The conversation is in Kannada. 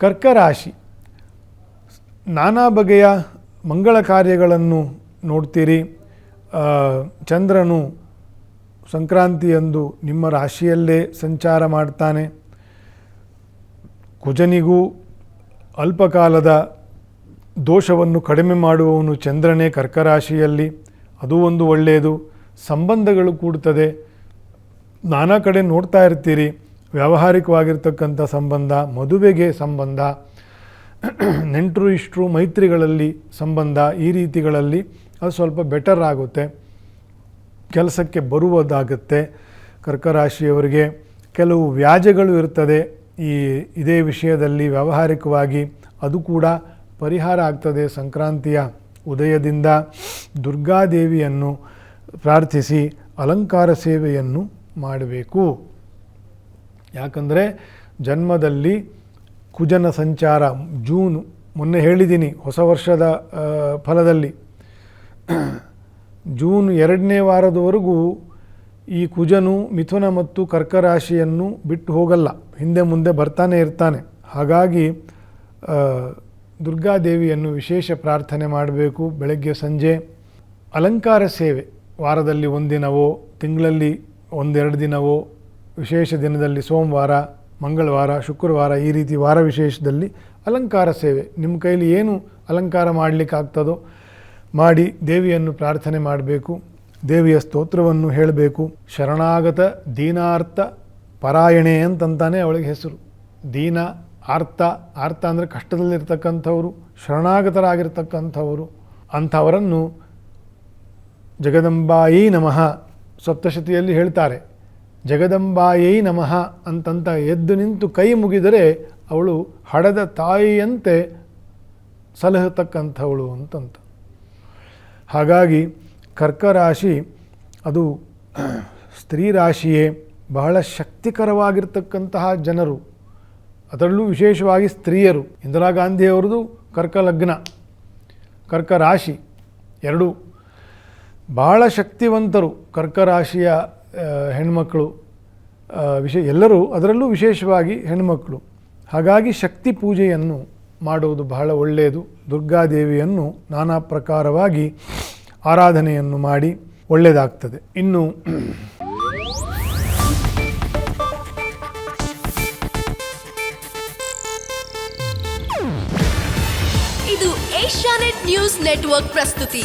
ಕರ್ಕರಾಶಿ. ನಾನಾ ಬಗೆಯ ಮಂಗಳ ಕಾರ್ಯಗಳನ್ನು ನೋಡ್ತೀರಿ. ಚಂದ್ರನು ಸಂಕ್ರಾಂತಿಯಂದು ನಿಮ್ಮ ರಾಶಿಯಲ್ಲೇ ಸಂಚಾರ ಮಾಡ್ತಾನೆ. ಕುಜನಿಗೂ ಅಲ್ಪಕಾಲದ ದೋಷವನ್ನು ಕಡಿಮೆ ಮಾಡುವವನು ಚಂದ್ರನೇ ಕರ್ಕರಾಶಿಯಲ್ಲಿ. ಅದು ಒಂದು ಒಳ್ಳೆಯದು. ಸಂಬಂಧಗಳು ಕೂಡ್ತದೆ. ನಾನಾ ಕಡೆ ನೋಡ್ತಾ ಇರ್ತೀರಿ. ವ್ಯಾವಹಾರಿಕವಾಗಿರ್ತಕ್ಕಂಥ ಸಂಬಂಧ, ಮದುವೆಗೆ ಸಂಬಂಧ, ನೆಂಟರು, ಇಷ್ಟರು, ಮೈತ್ರಿಗಳಲ್ಲಿ ಸಂಬಂಧ ಈ ರೀತಿಗಳಲ್ಲಿ ಅದು ಸ್ವಲ್ಪ ಬೆಟರ್ ಆಗುತ್ತೆ. ಕೆಲಸಕ್ಕೆ ಬರುವುದಾಗುತ್ತೆ. ಕರ್ಕರಾಶಿಯವರಿಗೆ ಕೆಲವು ವ್ಯಾಜ್ಯಗಳು ಇರ್ತದೆ. ಈ ಇದೇ ವಿಷಯದಲ್ಲಿ ವ್ಯಾವಹಾರಿಕವಾಗಿ ಅದು ಕೂಡ ಪರಿಹಾರ ಆಗ್ತದೆ. ಸಂಕ್ರಾಂತಿಯ ಉದಯದಿಂದ ದುರ್ಗಾದೇವಿಯನ್ನು ಪ್ರಾರ್ಥಿಸಿ ಅಲಂಕಾರ ಸೇವೆಯನ್ನು ಮಾಡಬೇಕು. ಯಾಕಂದರೆ ಜನ್ಮದಲ್ಲಿ ಕುಜನ ಸಂಚಾರ, ಜೂನ್, ಮೊನ್ನೆ ಹೇಳಿದ್ದೀನಿ ಹೊಸ ವರ್ಷದ ಫಲದಲ್ಲಿ. ಜೂನ್ ಎರಡನೇ ವಾರದವರೆಗೂ ಈ ಕುಜನು, ಮಿಥುನ ಮತ್ತು ಕರ್ಕ ರಾಶಿಯನ್ನು ಬಿಟ್ಟು ಹೋಗಲ್ಲ, ಹಿಂದೆ ಮುಂದೆ ಬರ್ತಾನೆ ಇರ್ತಾನೆ. ಹಾಗಾಗಿ ದುರ್ಗಾದೇವಿಯನ್ನು ವಿಶೇಷ ಪ್ರಾರ್ಥನೆ ಮಾಡಬೇಕು. ಬೆಳಗ್ಗೆ, ಸಂಜೆ ಅಲಂಕಾರ ಸೇವೆ ವಾರದಲ್ಲಿ ಒಂದಿನವೋ, ತಿಂಗಳಲ್ಲಿ ಒಂದೆರಡು ದಿನವೋ ವಿಶೇಷ ದಿನದಲ್ಲಿ ಸೋಮವಾರ, ಮಂಗಳವಾರ, ಶುಕ್ರವಾರ ಈ ರೀತಿ ವಾರ ವಿಶೇಷದಲ್ಲಿ ಅಲಂಕಾರ ಸೇವೆ. ನಿಮ್ಮ ಕೈಲಿ ಏನು ಅಲಂಕಾರ ಮಾಡಲಿಕ್ಕಾಗ್ತದೋ ಮಾಡಿ ದೇವಿಯನ್ನು ಪ್ರಾರ್ಥನೆ ಮಾಡಬೇಕು, ದೇವಿಯ ಸ್ತೋತ್ರವನ್ನು ಹೇಳಬೇಕು. ಶರಣಾಗತ ದೀನಾರ್ಥ ಪರಾಯಣೆ ಅಂತಂತಾನೆ ಅವಳಿಗೆ ಹೆಸರು. ದೀನ ಆರ್ತ ಆರ್ತ ಅಂದರೆ ಕಷ್ಟದಲ್ಲಿರ್ತಕ್ಕಂಥವರು, ಶರಣಾಗತರಾಗಿರ್ತಕ್ಕಂಥವರು. ಅಂಥವರನ್ನು ಜಗದಂಬಾಯಿ ನಮಃ ಸಪ್ತಶತಿಯಲ್ಲಿ ಹೇಳ್ತಾರೆ. ಜಗದಂಬಾಯೈ ನಮಃ ಅಂತಂತ ಎದ್ದು ನಿಂತು ಕೈ ಮುಗಿದರೆ ಅವಳು ಹಡದ ತಾಯಿಯಂತೆ ಸಲಹತಕ್ಕಂಥವಳು ಅಂತಂತ. ಹಾಗಾಗಿ ಕರ್ಕರಾಶಿ ಅದು ಸ್ತ್ರೀ ರಾಶಿಯೇ ಬಹಳ ಶಕ್ತಿಕರವಾಗಿರ್ತಕ್ಕಂತಹ ಜನರು. ಅದರಲ್ಲೂ ವಿಶೇಷವಾಗಿ ಸ್ತ್ರೀಯರು. ಇಂದಿರಾ ಗಾಂಧಿಯವರದು ಕರ್ಕ ಲಗ್ನ ಕರ್ಕ ರಾಶಿ ಎರಡೂ. ಬಹಳ ಶಕ್ತಿವಂತರು ಕರ್ಕ ರಾಶಿಯ ಆ, ಹೆಣ್ಮಕ್ಕಳು ವಿಶೇ, ಎಲ್ಲರೂ ಅದರಲ್ಲೂ ವಿಶೇಷವಾಗಿ ಹೆಣ್ಮಕ್ಕಳು ಹಾಗಾಗಿ ಶಕ್ತಿ ಪೂಜೆಯನ್ನು ಮಾಡುವುದು ಬಹಳ ಒಳ್ಳೆಯದು. ದುರ್ಗಾದೇವಿಯನ್ನು ನಾನಾ ಪ್ರಕಾರವಾಗಿ ಆರಾಧನೆಯನ್ನು ಮಾಡಿ ಒಳ್ಳೆಯದಾಗ್ತದೆ. ಇನ್ನು ಇದು ಏಷ್ಯಾನೆಟ್ ನ್ಯೂಸ್ ನೆಟ್ವರ್ಕ್ ಪ್ರಸ್ತುತಿ.